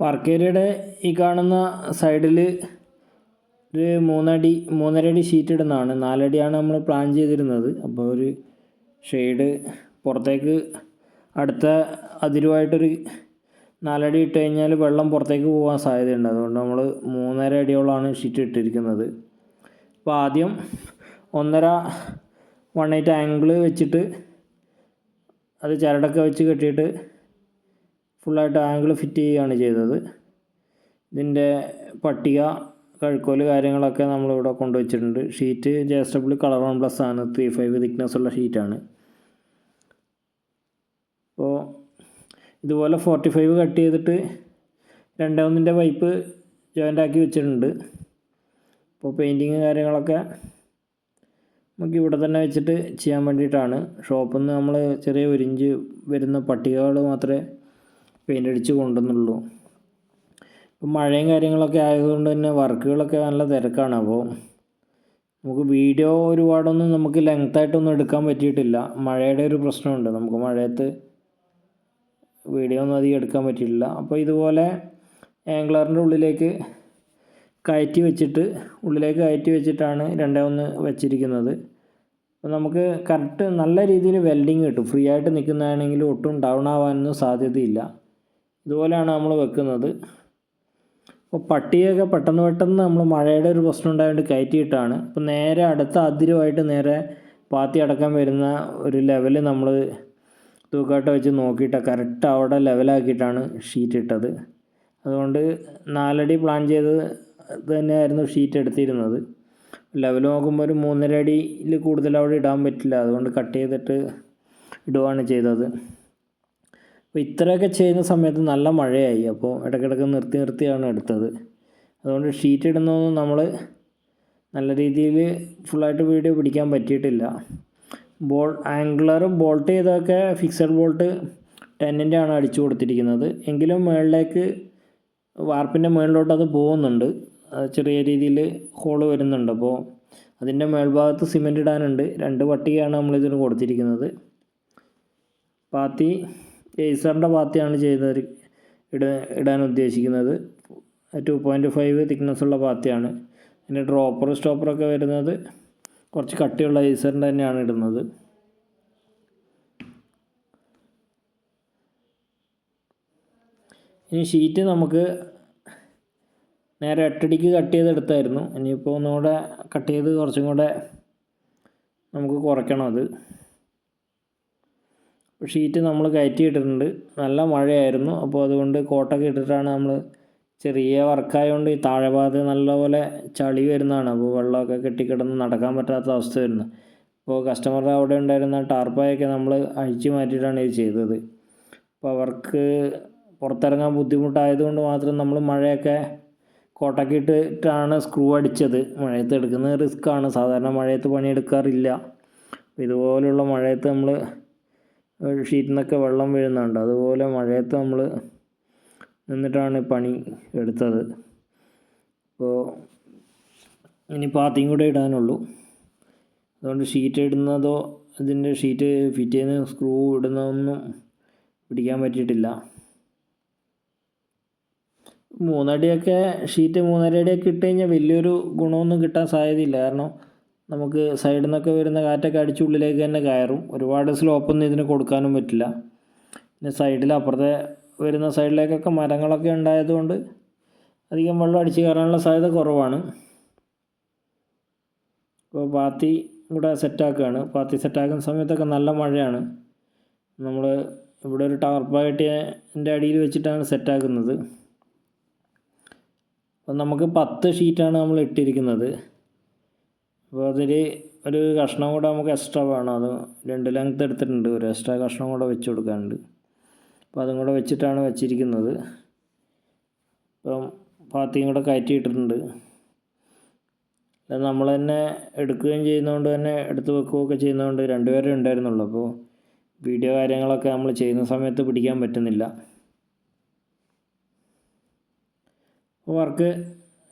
Work ഏരിയയുടെ ഈ കാണുന്ന സൈഡിൽ ഒരു മൂന്നടി മൂന്നര അടി ഷീറ്റ് ഇടുന്നതാണ്. നാലടിയാണ് നമ്മൾ പ്ലാൻ ചെയ്തിരുന്നത്. അപ്പോൾ ഒരു ഷെയ്ഡ് പുറത്തേക്ക് അടുത്ത അതിരുമായിട്ടൊരു നാലടി ഇട്ട് കഴിഞ്ഞാൽ വെള്ളം പുറത്തേക്ക് പോകാൻ സാധ്യതയുണ്ട്. അതുകൊണ്ട് നമ്മൾ മൂന്നര അടിയോളമാണ് ഷീറ്റ് ഇട്ടിരിക്കുന്നത്. അപ്പോൾ ആദ്യം ഒന്നര വൺ എയ്റ്റ് ആംഗിൾ വെച്ചിട്ട് അത് ചരടൊക്കെ വെച്ച് കെട്ടിയിട്ട് ഫുള്ളായിട്ട് ആംഗിൾ ഫിറ്റ് ചെയ്യുകയാണ് ചെയ്തത്. ഇതിന്റെ പട്ടിക കഴുക്കോൽ കാര്യങ്ങളൊക്കെ നമ്മളിവിടെ കൊണ്ടുവച്ചിട്ടുണ്ട്. Sheet J S colour one plus ആണ്. ത്രീ ഫൈവ് തിക്നെസ് ഉള്ള ഷീറ്റാണ് അപ്പോൾ ഇതുപോലെ ഫോർട്ടി ഫൈവ് കട്ട് ചെയ്തിട്ട് രണ്ടാമതിന്റെ പൈപ്പ് ജോയിന്റ് ആക്കി വെച്ചിട്ടുണ്ട്. അപ്പോൾ പെയിന്റിങ് കാര്യങ്ങളൊക്കെ നമുക്ക് ഇവിടെ തന്നെ വെച്ചിട്ട് ചെയ്യാൻ വേണ്ടിയിട്ടാണ്. ഷോപ്പിൽ നിന്ന് നമ്മൾ ചെറിയ ഒരു ഇഞ്ച് വരുന്ന പട്ടികകൾ മാത്രമേ പെയിന്റ് അടിച്ച് കൊണ്ടുവന്നുള്ളൂ. ഇപ്പം മഴയും കാര്യങ്ങളൊക്കെ ആയതുകൊണ്ട് തന്നെ വർക്കുകളൊക്കെ നല്ല തിരക്കാണ്. അപ്പോൾ നമുക്ക് വീഡിയോ ഒരുപാടൊന്നും നമുക്ക് ലെങ്തായിട്ടൊന്നും എടുക്കാൻ പറ്റിയിട്ടില്ല. മഴയുടെ ഒരു പ്രശ്നമുണ്ട്. നമുക്ക് മഴയത്ത് വീഡിയോ ഒന്നും അധികം എടുക്കാൻ പറ്റിയിട്ടില്ല. അപ്പോൾ ഇതുപോലെ ആംഗ്ലറിന്റെ ഉള്ളിലേക്ക് കയറ്റി വെച്ചിട്ട് ഉള്ളിലേക്ക് കയറ്റി വെച്ചിട്ടാണ് രണ്ടേ ഒന്ന് വെച്ചിരിക്കുന്നത്. അപ്പോൾ നമുക്ക് കറക്റ്റ് നല്ല രീതിയിൽ വെൽഡിങ് കിട്ടും. ഫ്രീ ആയിട്ട് നിൽക്കുന്നതാണെങ്കിൽ ഒട്ടും ഡൗൺ ആവാനൊന്നും സാധ്യതയില്ല. ഇതുപോലെയാണ് നമ്മൾ വെക്കുന്നത്. അപ്പോൾ പട്ടിയൊക്കെ പെട്ടെന്ന് പെട്ടെന്ന് നമ്മൾ മഴയുടെ ഒരു പ്രശ്നം ഉണ്ടായതുകൊണ്ട് കയറ്റിയിട്ടാണ്. അപ്പോൾ നേരെ അടുത്ത അതിരുമായിട്ട് നേരെ പാത്തി അടക്കം വരുന്ന ഒരു ലെവൽ നമ്മൾ തൂക്കാട്ട വെച്ച് നോക്കിയിട്ട് കറക്റ്റ് അവിടെ ലെവലാക്കിയിട്ടാണ് ഷീറ്റ് ഇട്ടത്. അതുകൊണ്ട് നാലടി പ്ലാൻ ചെയ്ത് തന്നെയായിരുന്നു ഷീറ്റ് എടുത്തിരുന്നത്. ലെവൽ നോക്കുമ്പോൾ ഒരു മൂന്നര അടിയിൽ കൂടുതൽ അവിടെ ഇടാൻ പറ്റില്ല. അതുകൊണ്ട് കട്ട് ചെയ്തിട്ട് ഇടുകയാണ് ചെയ്തത്. അപ്പോൾ ഇത്രയൊക്കെ ചെയ്യുന്ന സമയത്ത് നല്ല മഴയായി. അപ്പോൾ ഇടയ്ക്കിടയ്ക്ക് നിർത്തി നിർത്തിയാണ് എടുത്തത്. അതുകൊണ്ട് ഷീറ്റ് ഇടുന്നതൊന്നും നമ്മൾ നല്ല രീതിയിൽ ഫുള്ളായിട്ട് വീഡിയോ പിടിക്കാൻ പറ്റിയിട്ടില്ല. ബോൾ ആംഗിളർ ബോൾട്ട് ചെയ്തൊക്കെ ഫിക്സഡ് ബോൾട്ട് ടെന്നിന്റെ ആണ് അടിച്ചു കൊടുത്തിരിക്കുന്നത്. എങ്കിലും മുകളിലേക്ക് വാർപ്പിന്റെ മുകളിലോട്ട് അത് പോകുന്നുണ്ട്. ചെറിയ രീതിയിൽ ഹോൾ വരുന്നുണ്ട്. അപ്പോൾ അതിന്റെ മേൽഭാഗത്ത് സിമെന്റ് ഇടാനുണ്ട്. രണ്ട് പട്ടികയാണ് നമ്മളിതിന് കൊടുത്തിരിക്കുന്നത്. പാത്തി ഏസറിന്റെ പാത്തിയാണ് ചെയ്തത് ഇട ഇടാൻ ഉദ്ദേശിക്കുന്നത്. ടു പോയിന്റ് ഫൈവ് തിക്നെസ് ഉള്ള പാത്തിയാണ്. പിന്നെ ഡ്രോപ്പർ സ്റ്റോപ്പറൊക്കെ വരുന്നത് കുറച്ച് കട്ടിയുള്ള ഏസറിന്റെ തന്നെയാണ് ഇടുന്നത്. ഇനി ഷീറ്റ് നമുക്ക് നേരെ എട്ടടിക്ക് കട്ട് ചെയ്തെടുത്തായിരുന്നു ഇനിയിപ്പോൾ ഒന്നുകൂടെ കട്ട് ചെയ്ത് കുറച്ചും കൂടെ നമുക്ക് കുറയ്ക്കണം അത്. ഷീറ്റ് നമ്മൾ കയറ്റിയിട്ടിട്ടുണ്ട്. നല്ല മഴയായിരുന്നു. അപ്പോൾ അതുകൊണ്ട് കോട്ടൊക്കെ ഇട്ടിട്ടാണ് നമ്മൾ ചെറിയ വർക്കായതുകൊണ്ട് ഈ താഴെ ഭാഗത്ത് നല്ലപോലെ ചളി വരുന്നതാണ്. അപ്പോൾ വെള്ളമൊക്കെ കെട്ടിക്കിടന്ന് നടക്കാൻ പറ്റാത്ത അവസ്ഥ വരുന്നത് അപ്പോൾ കസ്റ്റമറുടെ അവിടെ ഉണ്ടായിരുന്ന ടാർപ്പായൊക്കെ നമ്മൾ അഴിച്ചു മാറ്റിയിട്ടാണ് ഇത് ചെയ്തത്. അപ്പോൾ അവർക്ക് പുറത്തിറങ്ങാൻ ബുദ്ധിമുട്ടായതുകൊണ്ട് മാത്രം നമ്മൾ മഴയൊക്കെ കോട്ടൊക്കെ ഇട്ടിട്ടാണ് സ്ക്രൂ അടിച്ചത്. മഴയത്ത് എടുക്കുന്നത് റിസ്ക്കാണ്. സാധാരണ മഴയത്ത് പണിയെടുക്കാറില്ല. ഇതുപോലുള്ള മഴയത്ത് നമ്മൾ ഷീറ്റിൽ നിന്നൊക്കെ വെള്ളം വീഴുന്നുണ്ട്. അതുപോലെ മഴയത്ത് നമ്മൾ നിന്നിട്ടാണ് പണി എടുത്തത്. അപ്പോൾ ഇനി പാത്തിയും കൂടെ ഇടാനുള്ളൂ. അതുകൊണ്ട് ഷീറ്റ് ഇടുന്നതോ അതിന്റെ ഷീറ്റ് ഫിറ്റ് ചെയ്യുന്ന സ്ക്രൂ ഇടുന്നതൊന്നും പിടിക്കാൻ പറ്റിയിട്ടില്ല. മൂന്നടിയൊക്കെ ഷീറ്റ് മൂന്നര അടിയൊക്കെ ഇട്ട് കഴിഞ്ഞാൽ വലിയൊരു ഗുണമൊന്നും കിട്ടാൻ സാധ്യതയില്ല. കാരണം നമുക്ക് സൈഡിൽ നിന്നൊക്കെ വരുന്ന കാറ്റൊക്കെ അടിച്ച് ഉള്ളിലേക്ക് തന്നെ കയറും. ഒരുപാട് സ്ലോപ്പൊന്നും ഇതിന് കൊടുക്കാനും പറ്റില്ല. പിന്നെ സൈഡിൽ അപ്പുറത്തെ വരുന്ന സൈഡിലേക്കൊക്കെ മരങ്ങളൊക്കെ ഉണ്ടായതുകൊണ്ട് അധികം വെള്ളം അടിച്ച് കയറാനുള്ള സാധ്യത കുറവാണ്. ഇപ്പോൾ പാത്തി ഇവിടെ സെറ്റാക്കുകയാണ് പാത്തി സെറ്റാക്കുന്ന സമയത്തൊക്കെ നല്ല മഴയാണ്. നമ്മൾ ഇവിടെ ഒരു ടാർപ്പായിട്ട് എന്റെ അടിയിൽ വെച്ചിട്ടാണ് സെറ്റാക്കുന്നത് അപ്പം നമുക്ക് പത്ത് ഷീറ്റാണ് നമ്മൾ ഇട്ടിരിക്കുന്നത്. അപ്പോൾ അതിൽ ഒരു കഷ്ണം കൂടെ നമുക്ക് എക്സ്ട്രാ വേണം. അത് രണ്ട് ലെങ്ത് എടുത്തിട്ടുണ്ട്. ഒരു എക്സ്ട്രാ കഷ്ണം കൂടെ വെച്ച് കൊടുക്കാനുണ്ട്. അപ്പോൾ അതും കൂടെ വെച്ചിട്ടാണ് വെച്ചിരിക്കുന്നത്. ഇപ്പം പാത്തിയും കൂടെ കയറ്റിയിട്ടിട്ടുണ്ട്. നമ്മൾ തന്നെ എടുക്കുകയും ചെയ്യുന്നതുകൊണ്ട് തന്നെ എടുത്ത് വെക്കുകയൊക്കെ ചെയ്യുന്നതുകൊണ്ട് രണ്ടുപേരെ ഉണ്ടായിരുന്നുള്ളൂ. അപ്പോൾ വീഡിയോ കാര്യങ്ങളൊക്കെ നമ്മൾ ചെയ്യുന്ന സമയത്ത് പിടിക്കാൻ പറ്റുന്നില്ല. വർക്ക്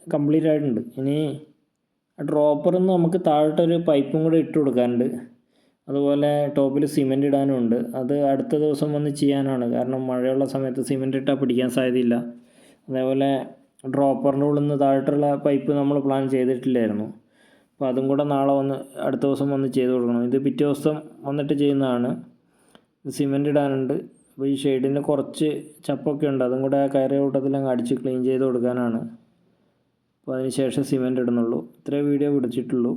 കംപ്ലീറ്റ് ആയിട്ടുണ്ട്. ഇനി ഡ്രോപ്പറിൽ നിന്ന് നമുക്ക് താഴോട്ടൊരു പൈപ്പും കൂടെ ഇട്ട് കൊടുക്കാനുണ്ട്. അതുപോലെ ടോപ്പിൽ സിമെന്റ് ഇടാനുണ്ട്. അത് അടുത്ത ദിവസം വന്ന് ചെയ്യാനാണ്. കാരണം മഴയുള്ള സമയത്ത് സിമെന്റ് ഇട്ടാൽ പിടിക്കാൻ സാധ്യതയില്ല. അതേപോലെ ഡ്രോപ്പറിന്റെ ഉള്ളിൽ നിന്ന് താഴോട്ടുള്ള പൈപ്പ് നമ്മൾ പ്ലാൻ ചെയ്തിട്ടില്ലായിരുന്നു. അപ്പോൾ അതും കൂടെ നാളെ വന്ന് അടുത്ത ദിവസം വന്ന് ചെയ്ത് കൊടുക്കണം. ഇത് പിറ്റേ ദിവസം വന്നിട്ട് ചെയ്യുന്നതാണ്. സിമെന്റ് ഇടാനുണ്ട്. അപ്പോൾ ഈ ഷെയ്ഡിന് കുറച്ച് ചപ്പൊക്കെ ഉണ്ട്. അതും കൂടെ ആ കൂട്ടത്തിൽ അങ്ങ് അടിച്ച് ക്ലീൻ ചെയ്ത് കൊടുക്കാനാണ്. അപ്പോൾ അതിന് ശേഷം സിമെന്റ് ഇടുന്നുള്ളൂ. ഇത്രേ വീഡിയോ പിടിച്ചിട്ടുള്ളൂ.